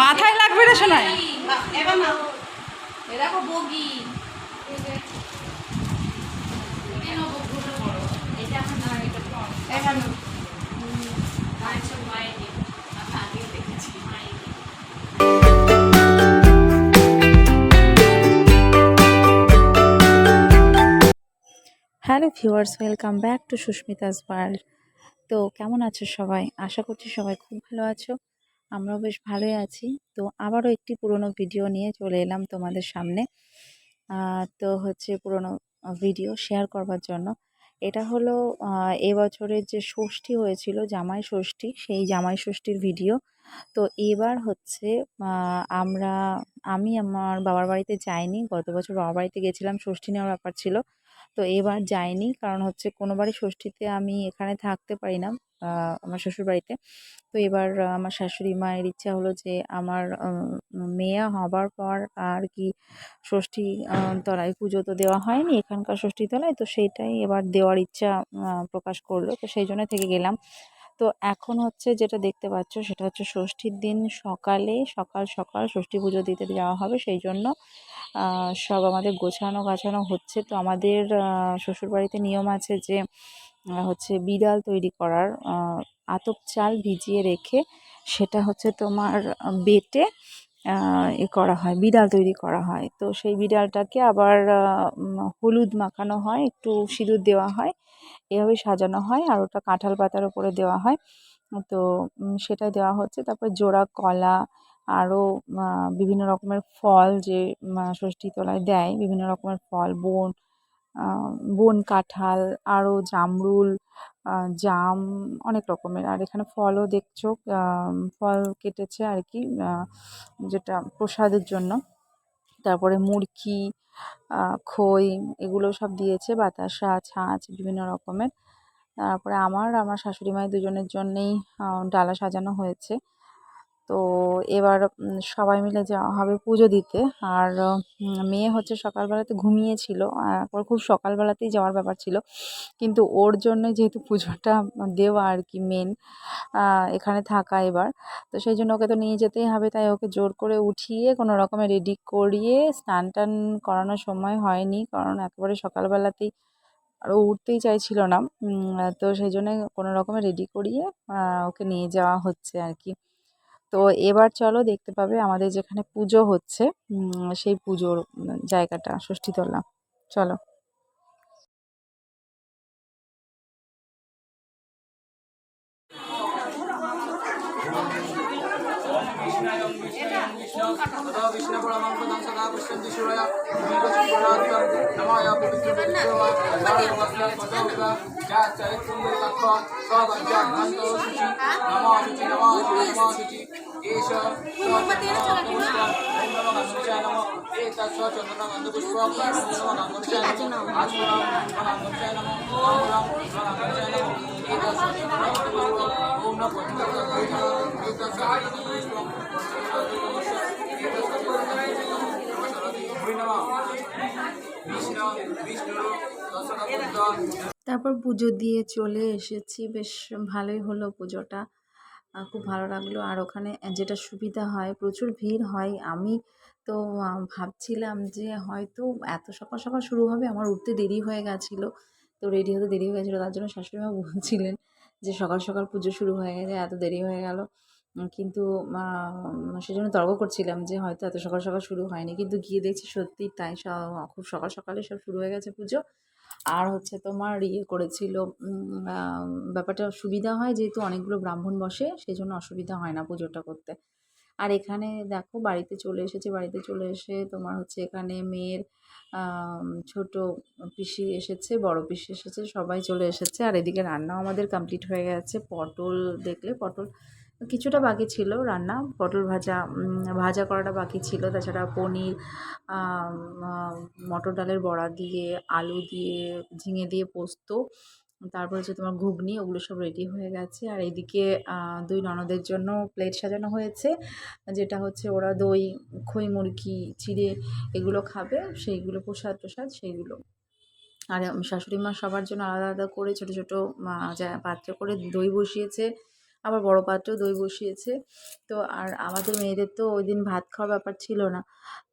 মাথায় লাগবে রে শোনায়? বগি। Hello viewers welcome back to Sushmita's world. তো কেমন আছো সবাই? আশা করছি সবাই খুব ভালো আছো। আমরাও বেশ ভালোই আছি। তো আবারও একটি পুরনো ভিডিও নিয়ে চলে এলাম তোমাদের সামনে। তো হচ্ছে পুরনো ভিডিও শেয়ার করবার জন্য। এটা হলো এবছরের যে ষষ্ঠী হয়েছিল, জামাই ষষ্ঠী, সেই জামাই ষষ্ঠীর ভিডিও। তো এবার হচ্ছে আমরা, আমি আমার বাবার বাড়িতে যাইনি। গত বছর বাবার বাড়িতে গেছিলাম, ষষ্ঠী নেওয়ার ব্যাপার ছিল। তো এবার যাইনি, কারণ হচ্ছে কোনোবারই ষষ্ঠীতে আমি এখানে থাকতে পারি না। আমার শ্বশুরবাড়িতে। তো এবার আমার শাশুড়ি মায়ের ইচ্ছা হলো যে আমার মেয়ে হবার পর আর কি ষষ্ঠী তলায় পুজো তো দেওয়া হয়নি, এখানকার ষষ্ঠী তলায়, তো সেইটাই এবার দেওয়ার ইচ্ছা প্রকাশ করল। তো সেই জন্য থেকে গেলাম। তো এখন হচ্ছে যেটা দেখতে পাচ্ছ সেটা হচ্ছে ষষ্ঠীর দিন সকালে সকাল সকাল ষষ্ঠী পুজো দিতে যাওয়া হবে। সেই জন্য সব আমাদের গোছানো গাছানো হচ্ছে। তো আমাদের শ্বশুরবাড়িতে নিয়ম আছে যে হচ্ছে বিড়াল তৈরি করার আতপ চাল ভিজিয়ে রেখে সেটা হচ্ছে তোমার বেটে এ করা হয়, বিড়াল তৈরি করা হয়। তো সেই বিড়ালটাকে আবার হলুদ মাখানো হয়, একটু সিঁদুর দেওয়া হয়, এভাবে সাজানো হয় আর ওটা কাঁঠাল পাতার উপরে দেওয়া হয়। তো সেটা দেওয়া হচ্ছে। তারপর জোড়া কলা, আরও বিভিন্ন রকমের ফল যে ষষ্ঠী তলায় দেয়, বিভিন্ন রকমের ফল, বন বন কাঁঠাল আরও জামরুল জাম, অনেক রকমের। আর এখানে ফলও দেখছ ফল কেটেছে আর কি যেটা প্রসাদের জন্য। তারপরে মুরকি খই, এগুলো সব দিয়েছে, বাতাসা, ছাঁচ, বিভিন্ন রকমের। তারপরে আমার আমার শাশুড়ি মায়ের দুজনের জন্যেই ডালা সাজানো হয়েছে। তো এবার সবাই মিলে যাওয়া হবে পুজো দিতে, আর মেয়ে হচ্ছে সকালবেলাতে ঘুমিয়েছিল একবার খুব সকালবেলাতেই যাওয়ার ব্যাপার ছিল, কিন্তু ওর জন্য যেহেতু পুজোটা দেওয়া আর কি মেন এখানে থাকা এবার, তো সেই জন্য ওকে তো নিয়ে যেতেই হবে, তাই ওকে জোর করে উঠিয়ে কোনো রকমে রেডি করিয়ে স্নান টান করানোর সময় হয়নি, কারণ একেবারে সকালবেলাতেই আর ও উঠতেই চাইছিল না তো সেই জন্য কোনো রকমে রেডি করিয়ে ওকে নিয়ে যাওয়া হচ্ছে আর কি। তো এবার চলো দেখতে পাবে আমাদের যেখানে পুজো হচ্ছে সেই পুজোর জায়গাটা ষষ্ঠীতলা। চলো। বিষ্ণায়ং বিষ্ণায়ং বিষ্ণু তথা বিষ্ণু পরমাং পদং সদা পশ্যন্তি সূর্যা বিগচন পরাত্ম নমায় পবিত্র পবিত্র যা চরিত্রং লক্ষ সবাজ্জা মন্ত সুচি নমামিচি নমামিচি নমামিচি এষ সর্বতেন চলাকিনা নমঃ সুচায় নমঃ এতৎ সচন্দনং অন্ধপুষ্পং নমঃ গঙ্গোচায় নমঃ আসমনাম নমঃ গঙ্গোচায় নমঃ নমঃ গঙ্গোচায় নমঃ এতৎ সচন্দনং অন্ধপুষ্পং ওম নমঃ গঙ্গোচায় নমঃ এতৎ সচন্দনং অন্ধপুষ্পং তারপর পুজো দিয়ে চলে এসেছি। বেশ ভালোই হলো পুজোটা। খুব ভালো লাগল। আর ওখানে যেটা সুবিধা হয়, প্রচুর ভিড় হয়। আমি তো ভাবছিলাম যে হয়তো এত সকাল সকাল শুরু হবে, আমার উঠতে দেরি হয়ে গেছিল। তো রেডি হতে দেরি হয়ে গেছিল। তার জন্য শাশুড়ি মা বলছিলেন যে সকাল সকাল পুজো শুরু হয়ে গেছে, এত দেরি হয়ে গেল। কিন্তু সেজন্য তর্ক করছিলাম যে হয়তো এত সকাল সকাল শুরু হয়নি। কিন্তু গিয়ে দেখছি সত্যি তাই খুব সকাল সকালে সব শুরু হয়ে গেছে পুজো। আর হচ্ছে তোমার ইয়ে করেছিল ব্যাপারটা সুবিধা হয় যেহেতু অনেকগুলো ব্রাহ্মণ বসে সেই জন্য অসুবিধা হয় না পুজোটা করতে। আর এখানে দেখো বাড়িতে চলে এসেছে, বাড়িতে চলে এসে তোমার হচ্ছে এখানে মেয়ের ছোট পিসি এসেছে, বড় পিসি এসেছে, সবাই চলে এসেছে। আর এদিকে রান্নাও আমাদের কমপ্লিট হয়ে গেছে। পটল দেখলে পটল কিছুটা বাকি ছিল রান্না। পটল ভাজা ভাজা করাটা বাকি ছিল। তাছাড়া পনির মটর ডালের বড়া দিয়ে, আলু দিয়ে, ঝিঙে দিয়ে পোস্ত, তারপর হচ্ছে তোমার ঘুগনি, ওগুলো সব রেডি হয়ে গেছে। আর এদিকে দুই ননদের জন্য প্লেট সাজানো হয়েছে, যেটা হচ্ছে ওরা দই, খই মুরগি, চিড়ে এগুলো খাবে। সেইগুলো প্রসাদ প্রসাদ সেইগুলো। আর শাশুড়ি মা সবার জন্য আলাদা আলাদা করে ছোটো ছোটো পাত্রে করে দই বসিয়েছে। আবার বড় পাত্রেও দই বসিয়েছে। তো আর আমাদের মেয়েদের তো ওই দিন ভাত খাওয়ার ব্যাপার ছিল না।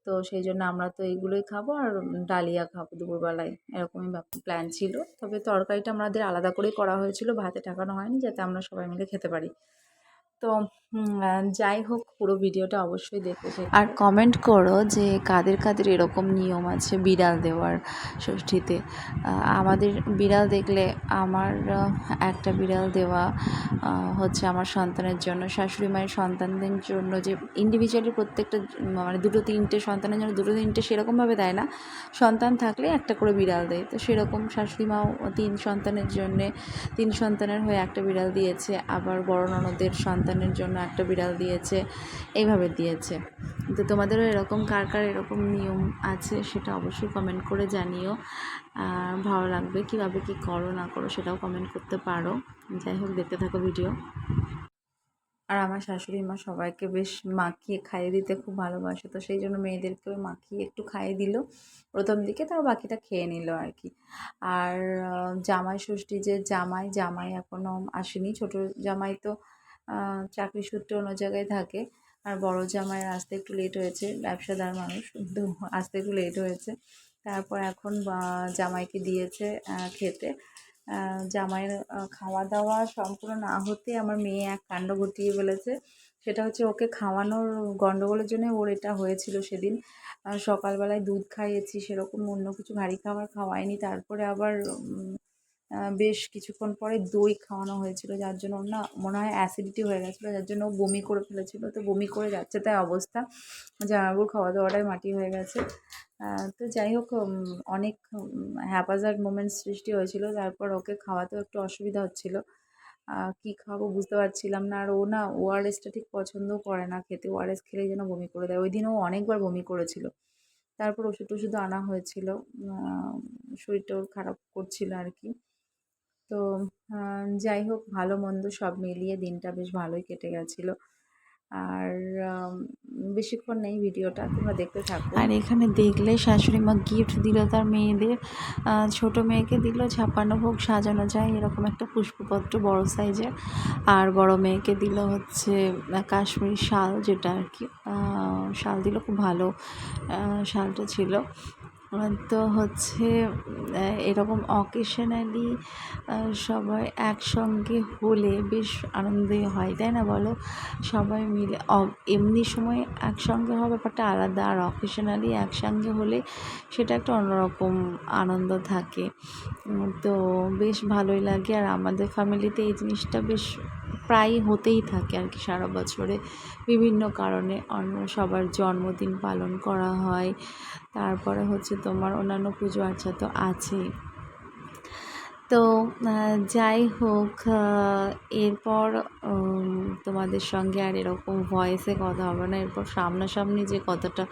তো সেই জন্য আমরা তো এইগুলোই খাব আর ডালিয়া খাব দুপুরবেলায়। এরকমই প্ল্যান ছিল। তবে তরকারিটা আমাদের আলাদা করেই করা হয়েছিল। ভাতে ঠাকানো হয়নি যাতে আমরা সবাই মিলে খেতে পারি। তো যাই হোক, পুরো ভিডিওটা অবশ্যই দেখতে থেকো। আর কমেন্ট করো যে কাদের কাদের এরকম নিয়ম আছে বিড়াল দেওয়ার ষষ্ঠীতে আমাদের বিড়াল দেখলে আমার একটা বিড়াল দেওয়া হচ্ছে আমার সন্তানের জন্য, শাশুড়ি মায়ের সন্তানদের জন্য যে ইন্ডিভিজুয়ালি প্রত্যেকটা মানে দুটো তিনটে সন্তানের জন্য দুটো তিনটে সেরকমভাবে দেয় না। সন্তান থাকলে একটা করে বিড়াল দেয়। তো সেরকম শাশুড়ি মাও তিন সন্তানের জন্যে, তিন সন্তানের হয়ে একটা বিড়াল দিয়েছে। আবার বড় ননদের সন্তানের জন্য একটা বিড়াল দিয়েছে, এইভাবে দিয়েছে। তো তোমাদেরও এরকম কার কার এরকম নিয়ম আছে সেটা অবশ্যই কমেন্ট করে জানিও। আর ভালো লাগবে কীভাবে কী করো, না করো সেটাও কমেন্ট করতে পারো। যাই হোক, দেখতে থাকো ভিডিও আর আমার শাশুড়ি মা সবাইকে বেশ মাখিয়ে খাইয়ে দিতে খুব ভালোবাসে, তো সেই জন্য মেয়েদেরকেও মাখিয়ে একটু খাইয়ে দিল। প্রথম দিকে তার বাকিটা খেয়ে নিল আর কি। আর জামাই ষষ্ঠী যে জামাই জামাই এখনও আসেনি, ছোট জামাই তো চাকরি সূত্রে অন্য জায়গায় থাকে। আর বড় জামাইয়ের আসতে একটু লেট হয়েছে, ব্যবসাদার মানুষ আসতে একটু লেট হয়েছে। তারপর এখন জামাইকে দিয়েছে খেতে। জামাইয়ের খাওয়া দাওয়া সম্পূর্ণ না হতে আমার মেয়ে এক কাণ্ড ঘটিয়ে ফেলেছে। সেটা হচ্ছে ওকে খাওয়ানোর গণ্ডগোলের জন্য ওর এটা হয়েছিল সেদিন। সকালবেলায় দুধ খাইয়েছি, সেরকম অন্য কিছু ভারী খাবার খাওয়াইনি। তারপরে আবার বেশ কিছুক্ষণ পরে দই খাওয়ানো হয়েছিল, যার জন্য ওর না মনে হয় অ্যাসিডিটি হয়ে গেছিল, যার জন্য ও বমি করে ফেলেছিল। তো বমি করে যাচ্ছে তাই অবস্থা। জামাইবাবুর খাওয়া দাওয়াটাই মাটি হয়ে গেছে। তো যাই হোক অনেক হ্যাপাজার্ড মোমেন্টস সৃষ্টি হয়েছিল। তারপর ওকে খাওয়াতেও একটু অসুবিধা হচ্ছিল। কী খাব বুঝতে পারছিলাম না। আর ও না ওআরএসটা ঠিক পছন্দও করে না খেতে। ওআরএস খেলেই যেন বমি করে দেয়। ওই দিন ও অনেকবার বমি করেছিল। তারপর ওষুধ টষুধও আনা হয়েছিল। শরীরটা ওর খারাপ করছিল আর কি। তো যাই হোক ভালো মন্দ সব মিলিয়ে দিনটা বেশ ভালোই কেটে গেছিল। আর বেশিক্ষণ নেই ভিডিওটা, তোমরা দেখতে থাকো। আর এখানে দেখলে শাশুড়ি মা গিফট দিল তার মেয়েদের ছোট মেয়েকে দিল, ছাপানো ভোগ সাজানো যায়, এরকম একটা পুষ্পপত্র বড় সাইজের আর বড় মেয়েকে দিল হচ্ছে কাশ্মীরি শাল যেটা আর কি শাল দিল খুব ভালো শালটা ছিল। তো হচ্ছে এরকম অকেশনালি সবাই একসঙ্গে হলে বেশ আনন্দই হয়, তাই না বলো? সবাই মিলে এমনি সময় একসঙ্গে হওয়া ব্যাপারটা আলাদা, আর অকেশনালি একসঙ্গে হলে সেটা একটা অন্যরকম আনন্দ থাকে। তো বেশ ভালোই লাগে, আর আমাদের ফ্যামিলিতে এই জিনিসটা বেশ প্রায়ই হতেই থাকে আর কি সারা বছরে। বিভিন্ন কারণে অন্য সবার জন্মদিন পালন করা হয়। তারপরে হচ্ছে তোমার অন্যান্য পুজো আর্চা তো আছেই তো যাই হোক এরপর তোমাদের সঙ্গে আর এরকম ভয়েসে কথা হবে না। এরপর সামনাসামনি যে কথাটা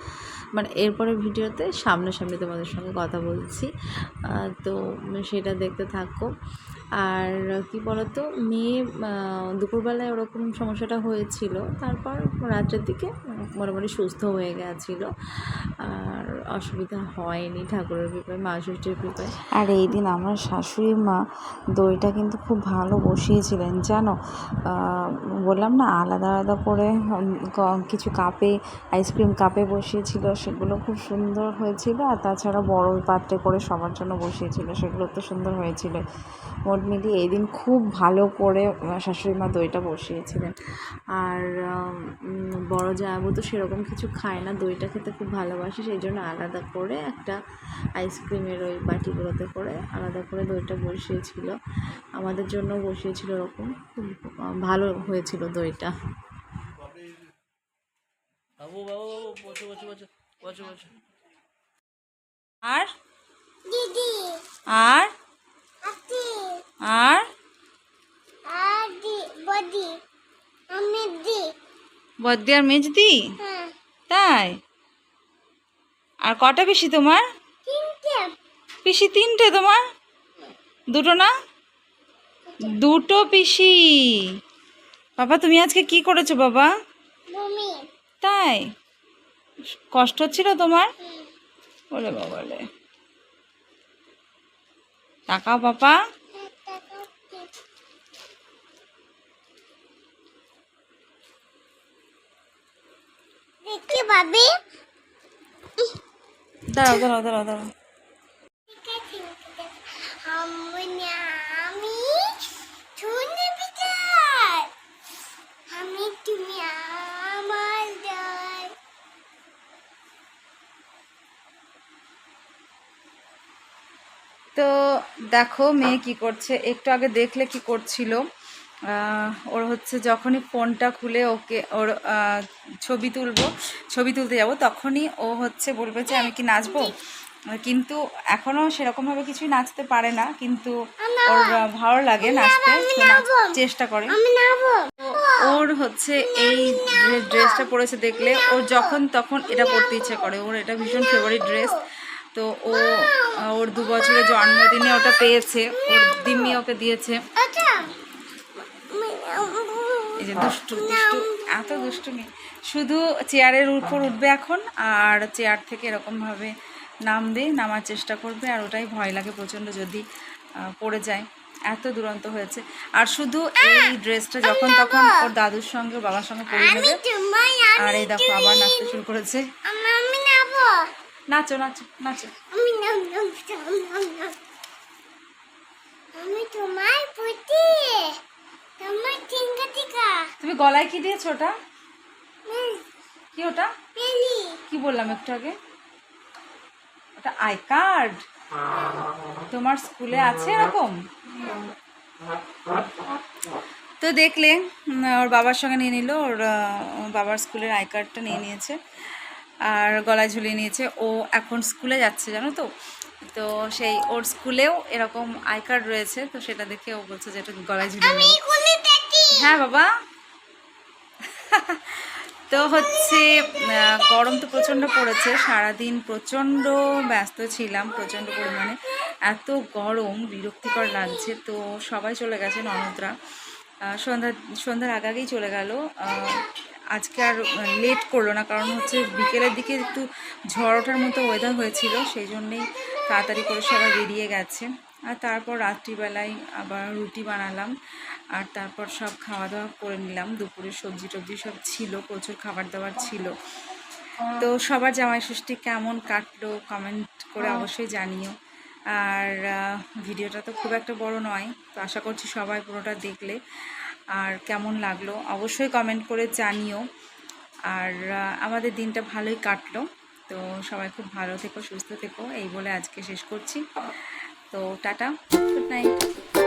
মানে এরপরের ভিডিওতে সামনাসামনি তোমাদের সঙ্গে কথা বলছি। তো সেটা দেখতে থাকো। আর কি বলতো, মেয়ে দুপুরবেলায় ওরকম সমস্যাটা হয়েছিল। তারপর রাত্রের দিকে মোটামুটি সুস্থ হয়ে গেছিল। আর অসুবিধা হয়নি ঠাকুরের কৃপায়, মা ষষ্ঠীর কৃপায়। আর এই দিন আমার শাশুড়ি মা দইটা কিন্তু খুব ভালো বসিয়েছিলেন, জানো? বললাম না, আলাদা আলাদা করে কিছু কাপে আইসক্রিম কাপে বসিয়েছিল, সেগুলো খুব সুন্দর হয়েছিল। আর তাছাড়া বড় পাত্রে করে সবার জন্য বসিয়েছিল, সেগুলো তো সুন্দর হয়েছিল। মিলিয়ে এই দিন খুব ভালো করে শাশুড়ি মা দইটা বসিয়েছিলেন। আর বড় জায়াবু তো সেরকম কিছু খায় না দইটা খেতে খুব ভালোবাসে সেই জন্য আলাদা করে একটা আইসক্রিমের ওই বাটিগুলোতে করে আলাদা করে দইটা বসিয়েছিল। আমাদের জন্য বসিয়েছিল ওরকম খুব ভালো হয়েছিল দইটা। আর? দিদি। আর? আর? বদ্দি আর মেজদি হ্যাঁ। তাই? আর কটা পিসি তোমার? পিসি তিনটে তোমার? দুটো না? দুটো পিসি। বাবা তুমি আজকে কি করেছ বাবা? তাই? কষ্ট হচ্ছিল তোমার? ওরে বাবা তাকাও বাবা দাঁড়াও দাঁড়াও দাঁড়াও দাঁড়াও। তো দেখো মেয়ে কি করছে একটু আগে দেখলে কি করছিল ওর হচ্ছে যখনই ফোনটা খুলে ওকে ওর ছবি তুলবো ছবি তুলতে যাব তখনই ও হচ্ছে বলবে যে আমি কি নাচবো? কিন্তু এখনও সেরকমভাবে কিছুই নাচতে পারে না কিন্তু ওর ভালো লাগে নাচতে নাচ- চেষ্টা করে। ওর হচ্ছে এই ড্রেসটা পরেছে দেখলে ওর যখন তখন এটা পরতে ইচ্ছে করে ওর এটা ভীষণ ফেভারিট ড্রেস তো ও ওর দু বছরের জন্মদিনে ওটা পেয়েছে। ওর দিম্মি ওকে দিয়েছে। এই যে দুষ্টু দুষ্টু, এত দুষ্টুমি। শুধু চেয়ারের উপর উঠবে এখন, আর চেয়ার থেকে এরকমভাবে নামবে নামার চেষ্টা করবে, আর ওটাই ভয় লাগে প্রচণ্ড যদি পড়ে যায়। এত দুরন্ত হয়েছে। আর শুধু এই ড্রেসটা যখন তখন ওর দাদুর সঙ্গে, বাবার সঙ্গে নেবে। আর এই দেখো, আবার নাচতে শুরু করেছে। নাচো নাচো নাচো। আমি আমি তোমার প্রতি তোমার টিঙ্কা টিকা। তুমি গলায় কি দিয়েছ ওটা? কি ওটা? পেলি কি বললাম একটু আগে? ওটা আই কার্ড। তোমার স্কুলে আছে এরকম? তো দেখলে ওর বাবার সঙ্গে নিয়ে নিল ওর বাবার স্কুলের আই কার্ডটা নিয়ে নিয়েছে। আর গলায় ঝুলিয়ে নিয়েছে। ও এখন স্কুলে যাচ্ছে জানো তো? তো সেই ওর স্কুলেও এরকম আই কার্ড রয়েছে তো সেটা দেখে ও বলছে যে এটা গলায় ঝুলিয়ে। হ্যাঁ বাবা। তো হচ্ছে গরম তো প্রচণ্ড পড়েছে সারাদিন প্রচণ্ড ব্যস্ত ছিলাম প্রচণ্ড পরিমাণে। এত গরম বিরক্তিকর লাগছে তো সবাই চলে গেছে ননদরা। সন্ধ্যা সন্ধ্যার আগে আগেই চলে গেল। আজকে আর লেট করল না কারণ হচ্ছে বিকেলের দিকে একটু ঝড় ওঠার মতো ওয়েদার হয়েছিল সেই জন্যেই তাড়াতাড়ি করে সবাই বেরিয়ে গেছে। আর তারপর রাত্রিবেলায় আবার রুটি বানালাম আর তারপর সব খাওয়া দাওয়া করে নিলাম। দুপুরে সবজি টবজি সব ছিল প্রচুর খাবার দাবার ছিল। তো সবার জামাই ষষ্ঠী কেমন কাটলো কমেন্ট করে অবশ্যই জানিও। আর ভিডিওটা তো খুব একটা বড় নয় তো আশা করছি সবাই পুরোটা দেখলে। আর কেমন লাগল অবশ্যই কমেন্ট করে জানিও। আর আমাদের দিনটা ভালোই কাটলো। তো সবাই খুব ভালো থেকো, সুস্থ থেকো, এই বলে আজকে শেষ করছি। তো টাটা গুড নাইট